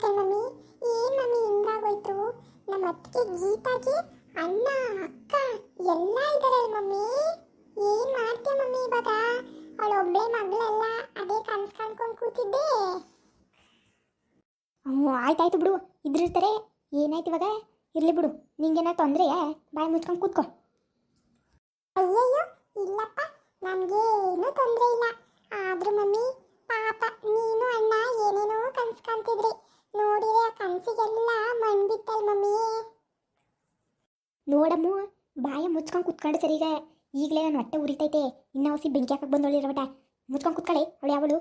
ಕಣ್ ಮಮ್ಮಿ? ಏನ್ ಮಮ್ಮಿ ಹಿಂಗಾಗೋಯ್ತು? ನಮ್ಮ ಅತ್ತಿಗೆ ಗೀತಾಗೆ ಅಣ್ಣ, ಅಕ್ಕ ಎಲ್ಲ ಇದ್ದಾರೆ ಮಮ್ಮಿ. ಏನ್ ಮಾಡ್ತೀಯ ಮಮ್ಮಿ ಇವಾಗ? ಅವಳು ಒಬ್ಳೆ ಮಗಳಲ್ಲ, ಅದೇ ಕನ್ಸ್ ಕೂತಿದ್ದೆ. ಹ್ಞೂ ಆಯ್ತಾಯ್ತು ಬಿಡು. ಇದ್ರಿರ್ತಾರೆ. ಏನಾಯ್ತು ಇವಾಗ? ಇರ್ಲಿ ಬಿಡು. ನಿಂಗೇನ ತೊಂದರೆಯಾ ಬಾಯಿ ಮುಚ್ಕೊಂಡು ಕೂತ್ಕೊ. ಅಯ್ಯಯ್ಯೋ, ಇಲ್ಲಪ್ಪ. ನನಗೆ ಏನೂ ತೊಂದರೆ ಇಲ್ಲ. ಆದ್ರೂ ಮಮ್ಮಿ, ಪಾಪ, ನೀನು ಅಣ್ಣ, ಏನೇನೋ ಕನ್ಸ್ ಕಾಣ್ತಿದ್ರಿ. ನೋಡಿದ್ರೆ ಆ ಕನಸಿಗೆಲ್ಲ ಮಣ್ ಬಿತ್ತಲ್ ಮಮ್ಮಿ. ನೋಡಮ್ಮ ಬಾಯ ಮುಚ್ಕೊಂಡು ಕುತ್ಕೊಂಡು ಸರಿಗ ಈಗ. ಈಗಲೇ ನನ್ನ ಹೊಟ್ಟೆ ಉರಿತೈತೆ. ಇನ್ನ ಹೊಸಿ ಬೆಂಕಿ ಹಾಕಕ್ಕೆ ಬಂದೊಳ್ಳಿರೋ ಬಟ ಮುಚ್ಕೊಂಡು ಕುತ್ಕೊಳ್ಳಿ ಅವಳು ಯಾವಳು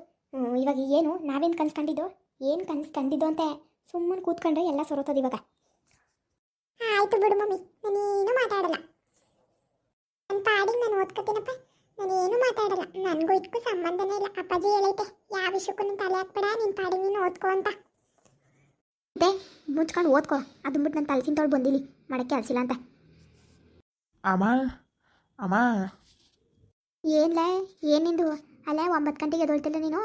ಇವಾಗ ಏನು? ನಾವೇನು ಕನ್ಸ್ಕೊಂಡಿದ್ದು ಏನು ಕನ್ಸ್ಕೊಂಡಿದ್ದು ಅಂತ ಸುಮ್ಮನೆ ಕೂತ್ಕೊಂಡ್ರೆ ಎಲ್ಲ ಸೊರೋತದ ಇವಾಗ. ಆಯ್ತು ಬಿಡು ಮಮ್ಮಿ ನಾನೇನು ಮಾತಾಡಲ್ಲ. ನನ್ನ ಪಾಡಿಗೆ ನಾನು ಓದ್ಕೋತೀನಪ್ಪ ನಾನೇನು ಮಾತಾಡಲ್ಲ. ನನಗೂ ಇದಕ್ಕೂ ಸಂಬಂಧನೇ ಇಲ್ಲ. ಅಪ್ಪಾಜಿ ಹೇಳೈತೆ ಯಾವ ವಿಷಯಕ್ಕೂ ನೀನು ತಲೆ ಹಾಕ್ಬೇಡ. ನಿನ್ನ ಪಾಡಿಗೆ ನೀನು ಓದ್ಕೋ ಅಂತ. ಮತ್ತೆ ಮುಚ್ಕೊಂಡು ಓದ್ಕೋ. ಅದನ್ನ ಬಿಟ್ಟು ನನ್ನ ತಲೆಸಿನ ತೊಳ್ ಬಂದಿಲಿ. ಮಾಡಕ್ಕೆ ಅಲ್ಸಿಲ್ಲ ಅಂತ. ಅಮ್ಮ ಅಮ್ಮ. ಏನ್ಲೇ? ಏನಿಂದು ಅಲ್ಲ ಒಂಬತ್ತು ಗಂಟೆಗೆ ಎದೊಳ್ತಿಲ್ಲ ನೀನು?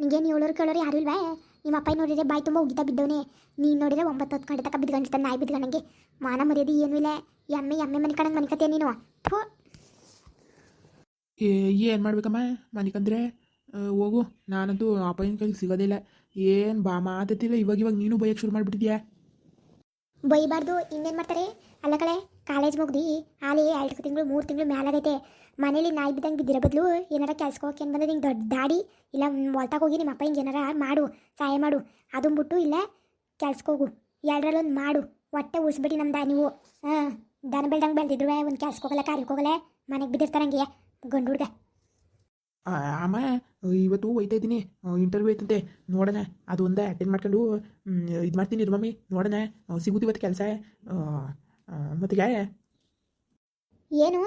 ನಿಂಗೇನು ಏಳೋರು ಕೇಳೋರು ಯಾರು ಇಲ್ವೇ? ನಿಮ್ಮ ಅಪ್ಪ ನೋಡಿದ್ರೆ ಬಾಯಿ ತುಂಬ ಉಗಿತಾ ಬಿದ್ದವನೇ. ನೀನು ನೋಡಿದ್ರೆ ಒಂಬತ್ತು ಹತ್ತು ಗಂಟೆ ತನಕ ಬಿದ್ಕೊಂಡಿರ್ತಾನೆ ನಾಯಿ ಬಿದ್ಕೊಂಡಂಗೆ ಮಾನ ಮರ್ಯಾದೆ ಏನೂ ಇಲ್ಲ. ಎಮ್ಮೆ ಎಮ್ಮೆ ಮನೆ ಕಣಂಗೆ ಮನಿಕತ್ತೀಯ ನೀನು. ಥು. ಏನು ಮಾಡ್ಬೇಕಮ್ಮ? ಮನಿಕಂದ್ರೆ ಹೋಗು. ನಾನಂತೂ ಅಪ್ಪನ ಕೈಗೆ ಸಿಗೋದಿಲ್ಲ ಏನು ಬಾ ಮಾತಿಲ್ಲ ಇವಾಗ ಇವಾಗ ನೀನು ಬೈಯಕ್ಕೆ ಶುರು ಮಾಡ್ಬಿಟ್ಟಿದ್ಯಾ? ಬೈಬಾರ್ದು, ಇನ್ನೇನು ಮಾಡ್ತಾರೆ? ಅಲ್ಲ ಕಳೆ ಕಾಲೇಜ್ ಮುಗ್ದು ಆಲಿ ಎರಡು ತಿಂಗಳು, ಮೂರು ತಿಂಗಳು ಮೇಲಾಗೈತೆ ಮನೇಲಿ ನಾಯಿ ಬಿದ್ದಂಗೆ ಬಿದ್ದಿರೋ ಬದಲು ಏನಾರ ಕೆಲ್ಸಕ್ಕೆ ಏನು ಬಂದ್ರೆ ನಿಂಗೆ ದೊಡ್ಡ ದಾಡಿ, ಇಲ್ಲ ಹೊಲ್ತಾಗ ಹೋಗಿ ನಿಮ್ಮ ಅಪ್ಪ ಹಿಂಗೆ ಏನಾರ ಮಾಡು, ಸಹಾಯ ಮಾಡು ಅದನ್ನ ಬಿಟ್ಟು ಇಲ್ಲ ಕೆಲ್ಸಕ್ಕೆ ಹೋಗು. ಎರಡರಲ್ಲೊಂದು ಮಾಡು ಒಟ್ಟೆ ಉಳಿಸ್ಬಿಡಿ ನಮ್ದ ನೀವು. ಹಾಂ, ದನ ಬೆಳ್ದಂಗೆ ಬೆಳೆದಿದ್ರು, ಒಂದು ಕೆಲ್ಸಕ್ಕೆ ಹೋಗಲ್ಲ ಕಾರ್ಯಕ್ಕೆ ಹೋಗಲ್ಲ, ಮನೆಗೆ ಬಿದ್ದಿರ್ತಾರಂಗೆ ಗಂಡು ಹುಡ್ಗ ಅಮ್ಮ ಇವತ್ತು ಹೋಯ್ತಾ ಇದ್ದೀನಿ. ಇಂಟರ್ವ್ಯೂ ಐತಂತೆ. ನೋಡೋಣ. ಅದು ಒಂದೇ ಅಟೆಂಡ್ ಮಾಡ್ಕೊಂಡು ಇದು ಮಾಡ್ತೀನಿ ಇರು ಮಮ್ಮಿ. ನೋಡೋಣ. ಸಿಗುತ್ತೆ ಇವತ್ತು ಕೆಲಸ. ಮತ್ತು ಯಾ ಏನು?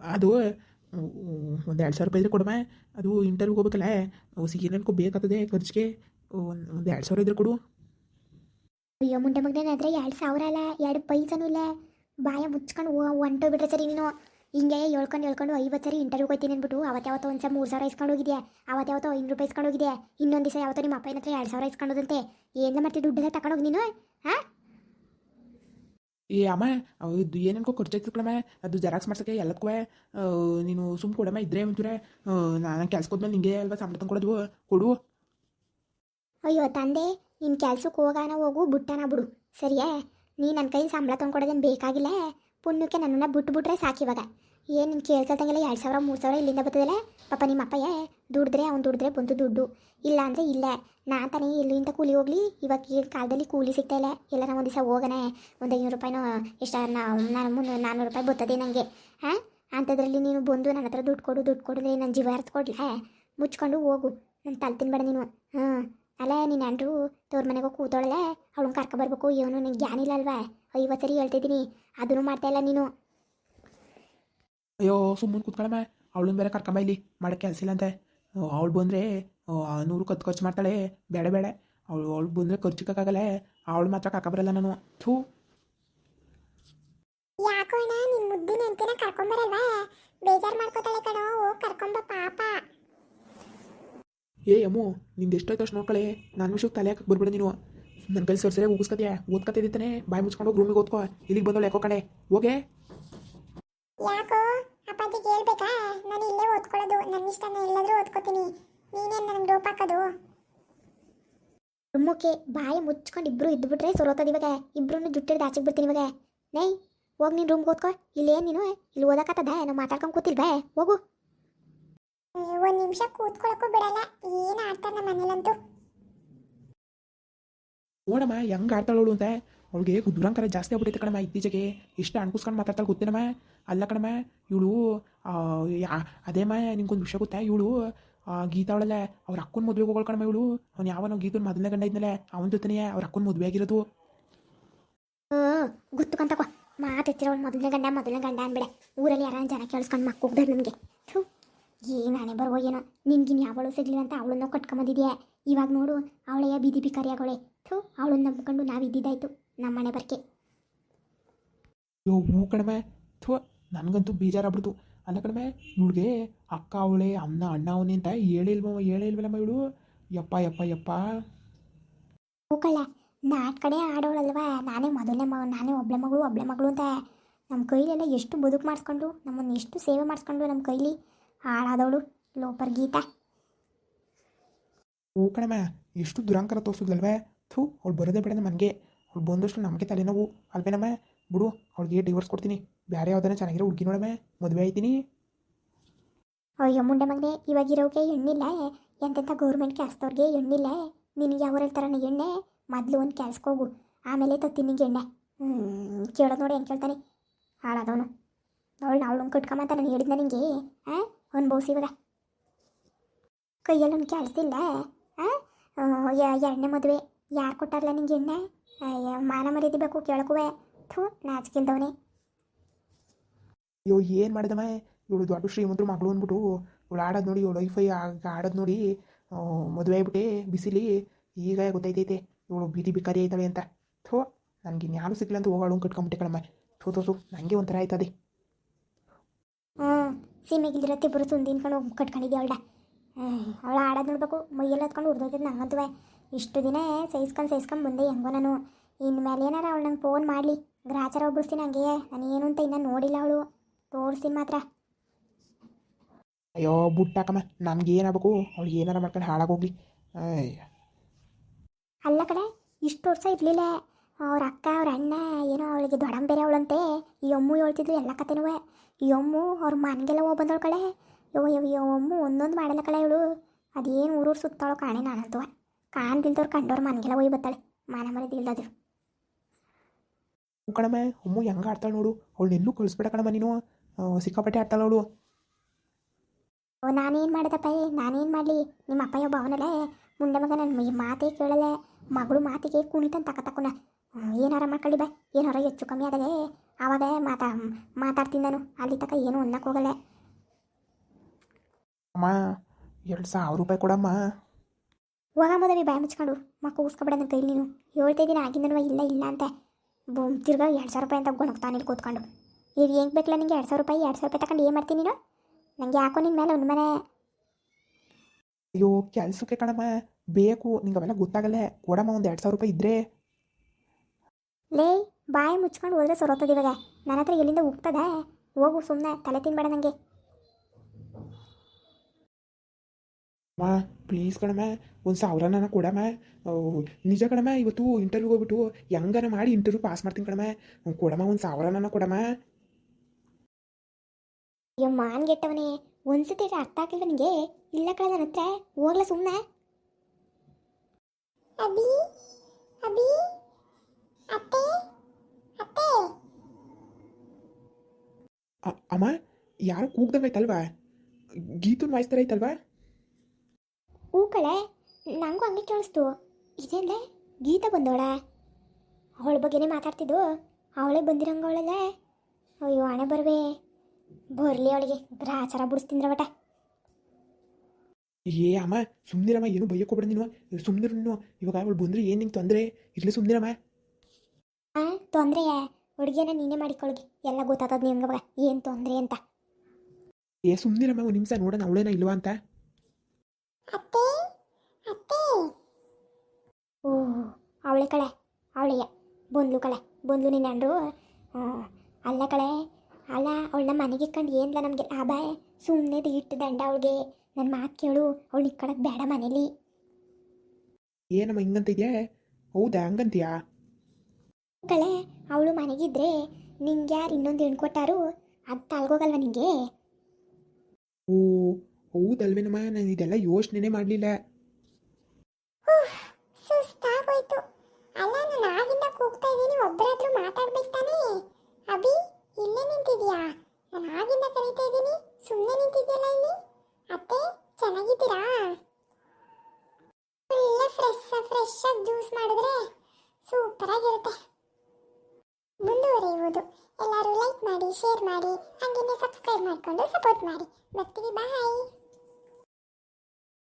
ಅದು ಒಂದು ಎರಡು ಸಾವಿರ ರೂಪಾಯಿ ಇದ್ರೆ ಕೊಡಮ್ಮ ಅದು ಇಂಟರ್ವ್ಯೂ ಹೋಗ್ಬೇಕಲ್ಲ. ಹೊಸಿಗೆ ಏನೇನು ಬೇಕಾಗ್ತದೆ ಖರ್ಚಿಗೆ. ಒಂದು ಒಂದು ಎರಡು ಸಾವಿರ ಇದ್ರೆ ಕೊಡು. ಅಯ್ಯೋ ಮುಂಡೆ ಮಗನೇ ಆದರೆ ಎರಡು ಸಾವಿರ ಅಲ್ಲ. ಎರಡು ಪೈಸನೂ ಇಲ್ಲ. ಬಾಯ ಮುಚ್ಕೊಂಡು ಹೊಂಟೋಗ್ಬಿಟ್ರೆ ಸರಿ ನೀನು. ಹಿಂಗೆ ಹೇಳ್ಕೊಂಡು ಹೇಳ್ಕೊಂಡು ಐವತ್ತು ಸರಿ ಇಂಟರ್ವ್ಯೂ ಹೋಗ್ತೀನಿ ಅಂದ್ಬಿಟ್ಟು ಅವತ್ತು ಯಾವತ್ತೋ ಒಂದು ಸಲ ಮೂರು ಸಾವಿರ ಇಸ್ಕೊಂಡು ಹೋಗಿದ್ಯಾ? ಅವತ್ತು ಯಾವತ್ತೋ ಐನೂರು ರೂಪಾಯಿ ಇಸ್ಕೊಂಡು ಹೋಗಿದ್ಯಾ? ಇನ್ನೊಂದು ದಿವಸ ಯಾವತ್ತೋ ನಿಮ್ಮ ಅಪ್ಪನ ಹತ್ರ ಎರಡು ಸಾವಿರ ಇಸ್ಕೊಂಡೋದಂತೆ. ಏನ ಮತ್ತೆ ದುಡ್ಡೆಲ್ಲ ತಗೊಂಡೋಗಿ ನೀನು ಹಾಂ? ಏ ಅಮ್ಮ ಅದು ಇದು ಏನೇನ್ಕೋ ಖರ್ಚಾಯ್ತು ಕಣಮ್ಮ ಅದು ಜೆರಾಕ್ಸ್ ಮಾಡ್ಸೋಕ್ಕೆ ಎಲ್ಲದಕ್ಕೂ ನೀನು ಸುಮ್ಮ ಕೊಡಮ್ಮ ಇದ್ರೆ ಒಂಚೂರೆ ನಾನು ಕೆಲ್ಸಕ್ಕೆ ಹೋದ್ಮೇಲೆ ನಿಂಗೆ ಅಲ್ವಾ ಸಂಬಳ ತಂದ್ಕೊಡೋದು. ಕೊಡು. ಅಯ್ಯೋ ತಂದೆ ನಿನ್ನ ಕೆಲ್ಸಕ್ಕೆ ಹೋಗಾನ ಹೋಗು ಬಿಟ್ಟಾನ ಬಿಡು. ಸರಿಯಾ? ನೀ ನನ್ನ ಕೈ ಸಂಬಳ ತೊಗೊಂಡ್ಕೊಡೋದೇನು ಬೇಕಾಗಿಲ್ಲ? ಪುಣ್ಯಕ್ಕೆ ನನ್ನನ್ನು ಬಿಟ್ಬಿಟ್ರೆ ಸಾಕಿವಾಗ ಏನು ನಿನ್ನ ಕೇಳ್ಕೊಳ್ತಂಗೆಲ್ಲ, ಎರಡು ಸಾವಿರ, ಮೂರು ಸಾವಿರ ಇಲ್ಲಿಂದ ಬರ್ತದಲ್ಲ? ಪಾಪ ನಿಮ್ಮ ಅಪ್ಪಯ್ಯ ದುಡಿದ್ರೆ ಅವ್ನು ದುಡಿದ್ರೆ ಬಂತು ದುಡ್ಡು. ಇಲ್ಲ ಅಂದರೆ ಇಲ್ಲ. ನಾ ತಾನೇ ಇಲ್ಲಿಂದ ಕೂಲಿ ಹೋಗ್ಲಿ? ಇವಾಗ ಈ ಕಾಲದಲ್ಲಿ ಕೂಲಿ ಸಿಗ್ತಾ ಇಲ್ಲ. ನಾವು ಒಂದು ದಿವಸ ಹೋಗೋಣ. ಒಂದು ಐನೂರು ರೂಪಾಯಿನೋ ಎಷ್ಟು ನಾನು ಮುನ್ನೂರು ನಾನ್ನೂರು ರೂಪಾಯಿ ಬರ್ತದೆ ನನಗೆ ಹಾಂ ಅಂಥದ್ರಲ್ಲಿ ನೀನು ಬಂದು ನನ್ನ ಹತ್ರ ದುಡ್ಡು ಕೊಡು, ದುಡ್ಡು ಕೊಡಿದ್ರೆ ನನ್ನ ಜೀವ ಅರ್ಥ ಕೊಡ್ಲಾ ಮುಚ್ಕೊಂಡು ಹೋಗು. ನಾನು ತಲೆ ತಿನ್ಬೇಡ ನೀನು. ಹಾಂ ಅಲ್ಲ ನೀನು ಅಂಡ್ರು ತೋರ್ ಮನೆಗೆ ಹೋಗಿ ಕೂತೋಳಲ್ಲ ಅವಳನ್ನ ಕರ್ಕೊ ಬರ್ಬೇಕು ಇವನು ನಿಂಗೆ ಜ್ಞಾನ ಇಲ್ಲ ಅಲ್ವಾ ಐವತ್ತು ಸರಿ ಹೇಳ್ತಿದ್ದೀನಿ. ಅದನ್ನು ಮಾಡ್ತಾ ಇಲ್ಲ ನೀನು. ಅಯ್ಯೋ ಸುಮ್ಮನೆ ಕೂತ್ಕೊಳಮ್ಮ ಅವಳನ್ನ ಬೇರೆ ಕರ್ಕೊಂಬ ಇಲ್ಲಿ. ಮಾಡೋಕ್ಕೆ ಕೆಲಸ ಇಲ್ಲ ಅಂತೆ. ಅವಳು ಬಂದರೆ ನೂರು ಕತ್ತು ಖರ್ಚು ಮಾಡ್ತಾಳೆ. ಬೇಡ ಬೇಡ. ಅವಳು ಅವಳು ಬಂದರೆ ಖರ್ಚಿಕ್ಕಾಗಲ್ಲ ಅವಳು ಮಾತ್ರ ಕರ್ಕೊಬರಲ್ಲ ನಾನು. ಥೂ. ಯಾಕೋ ನಿನ್ನ ಮುದ್ದಿನ ಮುದ್ದು ನೆನ್ತಿನ ಕರ್ಕೊಂಬರಲ್ವಾ ಬೇಜಾರ್ ಮಾಡ್ಕೋತಾಳೆ ಕಣೋ. ಕರ್ಕೊಂಬ ಪಾಪ. ಏ ಅಮ್ಮು ನಿಂದು ಎಷ್ಟಾಯ್ತು ಅಷ್ಟು ನೋಡ್ಕೊಳ್ಳಿ ನಾನು ವಿಷಯಕ್ಕೆ ತಲೆ ಹಾಕಕ್ಕೆ ಬರ್ಬಿಡ ನೀನು. ನನ್ನ ಕೈ ಸರ್ ಸರಿಯಾಗಿ ಉಗಿಸ್ಕತ್ತೀಯ ಓದ್ಕತ್ತಿದ್ದಾನೆ ಬಾಯಿ ಮುಚ್ಕೊಂಡು ಹೋಗಿ ರೂಮಿಗೆ ಓದ್ಕೋ. ಇಲ್ಲಿಗೆ ಬಂದವಳು ಯಾಕೋ ಕಣೆ? ಹೋಗೆ? ಯಾಕೋ? ಅಪ್ಪಾಜಿ ಕೇಳ್ಬೇಕಾ ನಾನು ಇಲ್ಲೇ ಓದ್ಕೊಳ್ಳೋದು. ನನ್ನ ಇಷ್ಟ ನಾನು ಎಲ್ಲಾದ್ರೂ ಓದ್ಕೋತೀನಿ. ನೀನೇನು ನನಗೆ ಡೋಪ್ ಹಾಕೋದು? ರುಮ್ಮಕ್ಕೆ ಬಾಯಿ ಮುಚ್ಕೊಂಡು ಇಬ್ರು ಇದ್ಬಿಟ್ರೆ ಸೊರೋತದ ಇವಾಗ. ಇಬ್ರು ಜುಟ್ಟಿಡ್ದು ಆಚೆಗೆ ಬಿಡ್ತೀನಿ ಇವಾಗ. ನೈ ಹೋಗಿ ನೀನು ರೂಮ್ಗೆ ಓದ್ಕೊ. ಇಲ್ಲೇನು ನೀನು? ಇಲ್ಲಿ ಓದಕತ್ತದ? ನಾವು ಮಾತಾಡ್ಕೊಂಡು ಕೂತಿಲ್ವೇ? ಹೋಗು. ಒಂದು ನಿಮಿಷ ಕೂತ್ಕೊಳ್ಳೋಕ್ಕೂ ಬಿಡಲ್ಲ. ಏನು ಆಡ್ತಾರೆ ನಮ್ಮ ಮನೇಲಂತೂ? ನೋಡಮ್ಮ ಹೆಂಗೆ ಆಡ್ತಾಳವಳು ಅಂತ. ಅವಳಿಗೆ ದುರಂಕಾರ ಜಾಸ್ತಿ ಆಗ್ಬಿಟ್ಟೈತೆ ಕಣಮ್ಮ ಇತ್ತೀಚೆಗೆ. ಇಷ್ಟ ಅನ್ಕುಸ್ಕೊಂಡು ಮಾತಾಡ್ತಾಳೆ ಗೊತ್ತೇನಮ್ಮ? ಅಲ್ಲ ಕಣಮ್ಮ ಇವಳು ಅದೇಮ್ಮ ನಿಂಗೊಂದು ವಿಷಯ ಗೊತ್ತಾ? ಇವಳು ಗೀತಾವಳಲ್ಲ ಅವ್ರ ಅಕ್ಕನ ಮದುವೆಗೆ ಹೋಗೋಳು ಕಣಮ್ಮ ಇವಳು. ಅವ್ನು ಯಾವನೋ ಗೀತನ ಮೊದಲನೇ ಗಂಡ ಇದ್ನಲ್ಲ ಅವನ ಜೊತೆನೇ ಅವ್ರ ಅಕ್ಕನ ಮದುವೆ ಆಗಿರೋದು. ಹ್ಞೂ ಗುರ್ತುಕಂತಕೋ ಮಾತೆತ್ತಿರೋಳು ಮೊದಲನೇ ಗಂಡ ಮೊದಲನೇ ಗಂಡ ಅಂದ್ಬಿಡೆ. ಊರಲ್ಲಿ ಯಾರು ಜನ ಕೇಳಿಸ್ಕೊಂಡು ಮಕ್ಕ ಹೋಗ್ದಾರೆ ನಮಗೆ ಏನು ಹಣೆ ಬರುವ ಏನೋ? ನಿನ್ಗಿನ್ ಯಾವಳು ಸಿಗ್ಲಿಲ್ಲ ಅಂತ ಅವಳನ್ನ ಕಟ್ಕೊಂಬಂದಿದ್ಯಾ. ಇವಾಗ ನೋಡು ಅವಳೆಯ ಬೀದಿ ಬಿಕಾರಿಯಾಗವಳೆ ಥೂ ಅವಳನ್ನ ನಂಬ್ಕೊಂಡು ನಾವು ಇದ್ದಿದ್ದಾಯ್ತು ನಮ್ಮ ಮನೆ ಬರ್ಕೆ. ಯೋ ಹೂ ಕಡಿಮೆ ಥೂ ನನಗಂತೂ ಬೇಜಾರಾಗ್ಬಿಡ್ತು. ಅಲ್ಲ ಕಡಿಮೆ ಇವಳಿಗೆ ಅಕ್ಕ ಅವಳೆ ಅಮ್ಮ ಅಣ್ಣ ಅವನೇ ಅಂತ ಹೇಳಿಲ್ವ ಹೇಳಿಲ್ವಲ್ಲಮ್ಮ ಇವಳು? ಯಪ್ಪ ಯಪ್ಪ ಯಪ್ಪ. ಹೋಗಲ್ಲ ಕಡೆ ಆಡೋಳಲ್ವಾ? ನಾನೇ ಮೊದಲನೇ ಮ ನಾನೇ ಒಬ್ಳೆ ಮಗಳು ಒಬ್ಳೆ ಮಗಳು ಅಂತ. ನಮ್ಮ ಕೈಲೆಲ್ಲ ಎಷ್ಟು ಬದುಕು ಮಾಡಿಸ್ಕೊಂಡು ನಮ್ಮನ್ನು ಎಷ್ಟು ಸೇವೆ ಮಾಡಿಸ್ಕೊಂಡು ನಮ್ಮ ಕೈಲಿ. ಹಾಳಾದವಳು ಲೋಪರ್ ಗೀತಾ. ಓ ಕಣಮ್ಮ ಎಷ್ಟು ದುರಂಕಾರ ತೋರಿಸಿದ್ಲಲ್ವೇ? ಥೂ ಅವ್ಳು ಬರೋದೇ ಬೇಡ ಮನೆಗೆ. ಅವ್ಳು ಬಂದಷ್ಟು ನಮಗೆ ತಲೆನೋವು ಅಲ್ವೇನಮ್ಮ ಬಿಡು ಅವ್ಳಿಗೆ ಡಿವೋರ್ಸ್ ಕೊಡ್ತೀನಿ. ಬೇರೆ ಯಾವ್ದಾರ ಚೆನ್ನಾಗಿರೋ ಹುಡುಗಿ ನೋಡಮ್ಮ ಮದುವೆ ಆಯ್ತೀನಿ. ಅಯ್ಯೋ ಮುಂಡೆ ಮಗನೆ ಇವಾಗಿರೋಕೆ ಹೆಣ್ಣಿಲ್ಲ ಎಂತೆಂಥ ಗೌರ್ಮೆಂಟ್ ಕೆಲಸದವ್ರಿಗೆ ಹೆಣ್ಣಿಲ್ಲ ನಿನಗೆ ಯಾವ ಥರನ ಎಣ್ಣೆ? ಮೊದಲು ಒಂದು ಕೆಲ್ಸಕ್ಕೆ ಹೋಗು. ಆಮೇಲೆ ತತ್ತಿ ನಿಂಗೆ ಎಣ್ಣೆ. ಹ್ಞೂ ಕೇಳೋದು ನೋಡಿ ಏನು ಕೇಳ್ತಾನೆ. ಹಾಳಾದವನು. ಅವಳು ಅವಳು ಕಟ್ಕೊಂಬಂತ ನಾನು ಹೇಳಿದ್ನ ನಿಂಗೆ ಹಾಂ ಅನ್ಭವಿಸಿ ಕೈಯಲ್ಲಿ ಒಂದು ಕೆಲಸ ಇಲ್ಲ ಎರಡನೇ ಮದುವೆ. ಯಾರು ಕೊಟ್ಟಾರಲ್ಲ ನಿಂಗೆ ಎಣ್ಣೆ? ಮಾನ ಮರ್ಯಾದೆ ಬೇಕು ಕೇಳಕುವೆ. ಥೂ ನಾಚಿಕಿಲ್ದವನೇ ಅಯ್ಯೋ, ಏನು ಮಾಡಿದವ? ಇವಳು ದೊಡ್ಡ ಶ್ರೀಮಂತರು ಮಗಳು ಅಂದ್ಬಿಟ್ಟು ಇವಳು ಆಡೋದು ನೋಡಿ, ಇವಳು ವೈಫೈ ಆಡೋದು ನೋಡಿ ಮದುವೆ ಆಗ್ಬಿಟ್ಟೆ, ಬಿಸಿಲಿ. ಈಗ ಗೊತ್ತೈತೈತೆ ಇವಳು ಬೀದಿ ಬಿಕಾರಿ ಆಯ್ತಾಳೆ ಅಂತ. ಥೋ, ನನಗೆ ಇನ್ಯಾರು ಅಂತ ಹೋಗೋಳು ಕಟ್ಕೊಂಬಿಟ್ಟೆ ಕಣಮ್ಮ. ಥೋ ತೋಸು ನನಗೆ ಒಂಥರ ಆಯ್ತದೆ. ಹ್ಞೂ ಬರುತ್ತೆ ಒಂದು ಕಣು ಕಟ್ಕೊಂಡಿದ್ದೆ ಅವಳ ಅವಳ ಆಡೋದು ನೋಡ್ಬೇಕು. ಮೈಯೆಲ್ಲ ಹತ್ಕೊಂಡು ಉರ್ದೋಗಿದ್ದು ನಂಗಂತೂ ಇಷ್ಟು ದಿನ ಸಹಿಸ್ಕೊಂಡು ಸಹಿಸ್ಕೊಂಡು ಬಂದೆ ಹೆಂಗೋ ನಾನು. ಇನ್ಮೇಲೆ ಏನಾರ ಅವಳು ನಂಗೆ ಫೋನ್ ಮಾಡಲಿ. ಗ್ರಾಚಾರ ಒಬ್ಬಿಡ್ತೀನಿ ಹಂಗೆ. ನಾನು ಏನು ಅಂತ ಇನ್ನೂ ನೋಡಿಲ್ಲ ಅವಳು. ತೋರಿಸ್ತೀನಿ ಮಾತ್ರ. ಅಯ್ಯೋ ಬುಟ್ಟಾಕಮ್ಮ ನನಗೆ ಏನಾಗಬೇಕು? ಅವಳು ಏನಾರ ಮಾಡ್ಕೊಂಡು ಹಾಳಾಗೋಗ್ಲಿ ಅಲ್ಲ ಕಡೆ ಇಷ್ಟು ವರ್ಷ ಇರಲಿಲ್ಲ. ಅವ್ರ ಅಕ್ಕ ಅವ್ರ ಅಣ್ಣ ಏನೋ ಅವಳಿಗೆ ದೊಡಂಬೇರೆ ಅವಳಂತೆ. ಈ ಅಮ್ಮು ಹೇಳ್ತಿದ್ರು ಎಲ್ಲ ಕತೆನೂ ಈ ಅಮ್ಮು ಅವ್ರ ಮನೆಗೆಲ್ಲ ಹೋಗಿ ಬಂದವಳ ಕಳೆ. ಯೋ ಯೋ ಯೋ ಅಮ್ಮು ಒಂದೊಂದು ಮಾಡಲ್ಲ ಕಳೆ ಇವಳು. ಅದೇನು ಊರೂರು ಸುತ್ತಾಳೋ ಕಾಣೆ ನಾನಂತೂ ಕಾಣ್ದಿಲ್ದವ್ರು ಕಂಡವ್ರ ಮನೆಗೆಲ್ಲ ಹೋಗಿ ಬರ್ತಾಳೆ ಮಾನ ಮರಿದಿ ಇಲ್ದದು ಹ್ಞೂ ಕಣಮ್ಮ ಅಮ್ಮು ಹೆಂಗೆ ಆಡ್ತಾಳೆ ನೋಡು. ಅವಳು ಎಲ್ಲೂ ಕಳಿಸ್ಬೇಡ ಕಣಮ್ಮ ನೀನು. ಸಿಕ್ಕಾಪಟ್ಟೆ ಆಡ್ತಾಳೆ ಅವಳು. ಓ ನಾನೇನು ಮಾಡಿದಪ್ಪ? ನಾನೇನು ಮಾಡಲಿ? ನಿಮ್ಮ ಅಪ್ಪ ಭಾವನಲ್ಲ ಮುಂಡೆ ಮಗ ನನ್ನ ಮಾತೇ ಕೇಳಲ್ಲ. ಮಗಳು ಮಾತಿಗೆ ಕುಣಿತಂತ ತಕ ತಕೊನ. ಏನಾರ ಮಾಡ್ಕೊಳ್ಳಿ ಬಾ. ಏನಾರ ಹೆಚ್ಚು ಕಮ್ಮಿ ಆದಾಗ. ಆವಾಗ ಮಾತಾ ಮಾತಾಡ್ತೀನಿ ನಾನು. ಅಲ್ಲಿ ತಕ ಏನು ಅನ್ನಕ್ಕೆ ಹೋಗಲ್ಲ. ಅಮ್ಮ ಎರಡು ಸಾವಿರ ರೂಪಾಯಿ ಕೊಡಮ್ಮ. ಹೋಗ ಮದುವೆ ಬಾಯಿ ಮುಚ್ಕೊಂಡು. ಮಕ್ಕ ಕೂಸ್ಕೊಬೇಡ ನನ್ನ ಕೈಲಿ ನೀನು. ಹೇಳ್ತಾ ಇದ್ದೀನಿ ಆಗಿಂದನೂ ಇಲ್ಲ ಇಲ್ಲ ಅಂತ. ಬೊಮ್ ತಿರ್ಗ ಎರಡು ಸಾವಿರ ರೂಪಾಯಿ ಅಂತ ಗೊಣಗ್ತಾನೆ ಇಲ್ಲಿ ಕೂತ್ಕೊಂಡು. ಈಗ ಹೆಂಗೆ ಬೇಕಲ್ಲ ನಿಂಗೆ ಎರಡು ಸಾವಿರ ರೂಪಾಯಿ ಎರಡು ಸಾವಿರ ರೂಪಾಯಿ ತಗೊಂಡು ಏನು ಮಾಡ್ತೀನಿ ನೀನು? ನನಗೆ ಯಾಕೋ ನಿನ್ನ ಮೇಲೆ ಒಂದು ಮನೆ. ಅಯ್ಯೋ ಕೆಲಸಕ್ಕೆ ಕಣಮ್ಮ. ಬೇಕು ನಿಂಗೆ ಅವೆಲ್ಲ ಗೊತ್ತಾಗಲ್ಲ. ಕೊಡಮ್ಮ ಒಂದು ಎರಡು ಸಾವಿರ ರೂಪಾಯಿ ಇದ್ದರೆ ಲೇ ಬಾಯಿ ಮುಚ್ಕೊಂಡು ಹೋದ್ರೆ ಸೊರೋತದ ಇವಾಗ. ನನ್ನ ಹತ್ರ ಎಲ್ಲಿಂದ ಹೋಗ್ತದ ಹೋಗು ಸುಮ್ಮನೆ ತಲೆ ತಿನ್ಬೇಡ ನನಗೆ ಮಾ ಪ್ಲೀಸ್ ಕಣಮ್ಮ ಒಂದು ಸಾವಿರನ ಕೊಡಮ್ಮ ನಿಜ ಕಣಮ್ಮ ಇವತ್ತು ಇಂಟರ್ವ್ಯೂ ಹೋಗ್ಬಿಟ್ಟು ಹೆಂಗಾರ ಮಾಡಿ ಇಂಟರ್ವ್ಯೂ ಪಾಸ್ ಮಾಡ್ತೀನಿ ಕಣಮ್ಮ ಕೊಡಮ್ಮ ಒಂದು ಸಾವಿರನ ಕೊಡಮ್ಮ ಅಯ್ಯೋ ಮಾನ್ಗೆಟ್ಟವನೇ ಒಂದ್ಸತಿ ಅರ್ಥ ಆಗಿಲ್ಲ ನನಗೆ ಇಲ್ಲ ಕಳೆ ನನ್ನ ಹತ್ರ. ಹೋಗ್ಲ ಸುಮ್ಮನೆ ಅಭಿ ಅಭಿ ಅತ್ತೆ? ಅಮ್ಮ ಯಾರು ಕೂಗ್ದಂಗೆ ಆಯ್ತಲ್ವಾ ಗೀತನ್ ವಾಯ್ಸ್ ಥರ ಐತಲ್ವಾ? ಹೂ ಕಳೆ ನಂಗೂ ಹಂಗೆ ಕೇಳಿಸ್ತು. ಇದೆಲ್ಲ ಗೀತ ಬಂದವಳ? ಅವಳ ಬಗ್ಗೆನೇ ಮಾತಾಡ್ತಿದ್ದು? ಅವಳೇ ಬಂದಿರಂಗ ಅವಳಲ್ಲ? ಅಯ್ಯೋ ಹಣೆ ಬರ್ವೆ. ಬರ್ಲಿ ಅವಳಿಗೆ. ಗ್ರಾಚಾರ ಬಿಡಿಸ್ತಿಂದ್ರ ಬಟ ಏ ಅಮ್ಮ ಸುಮ್ನಿರಮ್ಮ ಏನು ನೀನು. ಸುಮ್ಮನಿರು ನೀನು. ಇವಾಗ ಅವಳು ಬಂದ್ರೆ ಏನು ನಿಂಗೆ ತೊಂದರೆ? ಇರಲಿ ಸುಮ್ಮನಿರಮ್ಮ ಆ ತೊಂದರೆಯಾ ಅಡುಗೆನ ನೀನೇ ಮಾಡಿಕೊಳ್ಳಿ ಎಲ್ಲ ಗೊತ್ತಾಗ್ತದ ನಿಮ್ಗೆ ಏನು ತೊಂದರೆ ಅಂತ. ಏ ಸುಮ್ಮನಿರಮ್ಮ ಒಂದು ನಿಮಿಷ ನೋಡೋಣ ಅವಳೇನ ಇಲ್ವಾ ಅಂತ. ಅತ್ತೆ ಅತ್ತೆ. ಓ ಅವಳೆ ಕಳೆ ಅವಳೆಯ ಬಂದ್ಲು ಕಳೆ. ಬಂದ್ಲು ಅಂದ್ರು ಅಲ್ಲ ಕಳೆ. ಅಲ್ಲ ನಮ್ಮ ಮನೆಗೆ ಇಟ್ಕೊಂಡು ಏನಿಲ್ಲ ನಮಗೆ ಲಾಭ? ಸುಮ್ಮನೆ ಇಟ್ಟು ದಂಡ ಅವಳಿಗೆ. ನನ್ನ ಮಾತು ಕೇಳು ಅವಳು ಇಕ್ಕಳಕ್ಕೆ ಬೇಡ ಮನೇಲಿ. ಏನಮ್ಮ ಹಿಂಗಂತಿದ್ಯಾ? ಹೌದಾ ಹಂಗಂತೀಯಾ? ಕಳೆ ಅವಳು ಮನೆಗಿದ್ರೆ ನಿಂಗೆ ಯಾರು ಇನ್ನೊಂದು ಹೆಣ್ಣು ಕೊಟ್ಟಾರು? ಅದು ತಲ್ಗೋಗಲ್ವ ನಿಂಗೆ? ಓ ಹೌದಲ್ವೇನಮ್ಮ ನಾನು ಇದೆಲ್ಲ ಯೋಚನೆ ಮಾಡಲಿಲ್ಲ. ಸುಸ್ತಾಗೋಯ್ತು. ಅಲ್ಲ ನಾನು ಆಗಿಂದ ಕೂಗ್ತಾ ಇದ್ದೀನಿ ಒಬ್ಬರಾದ್ರೂ ಮಾತಾಡ್ಬೇಕು ತಾನೇ? ಅಭಿ ಇಲ್ಲೇ ನಿಂತಿದ್ಯಾ? ನಾನು ಆಗಿಂದ ಕರೀತಾ ಇದ್ದೀನಿ ಸುಮ್ಮನೆ ನಿಂತಿದ್ಯಲ್ಲ ಇಲ್ಲಿ? ಅತ್ತೆ ಚೆನ್ನಾಗಿದ್ದೀರಾ? ಒಳ್ಳೆ ಫ್ರೆಶ್ ಫ್ರೆಶ್ ಆಗಿ ಶೇರ್ ಮಾಡಿ ಹಾಗೆಯೇ ಸಬ್ಸ್ಕ್ರೈಬ್ ಮಾಡಿಕೊಂಡು ಸಪೋರ್ಟ್ ಮಾಡಿ. ಬರ್ತೀವಿ ಬಾಯ್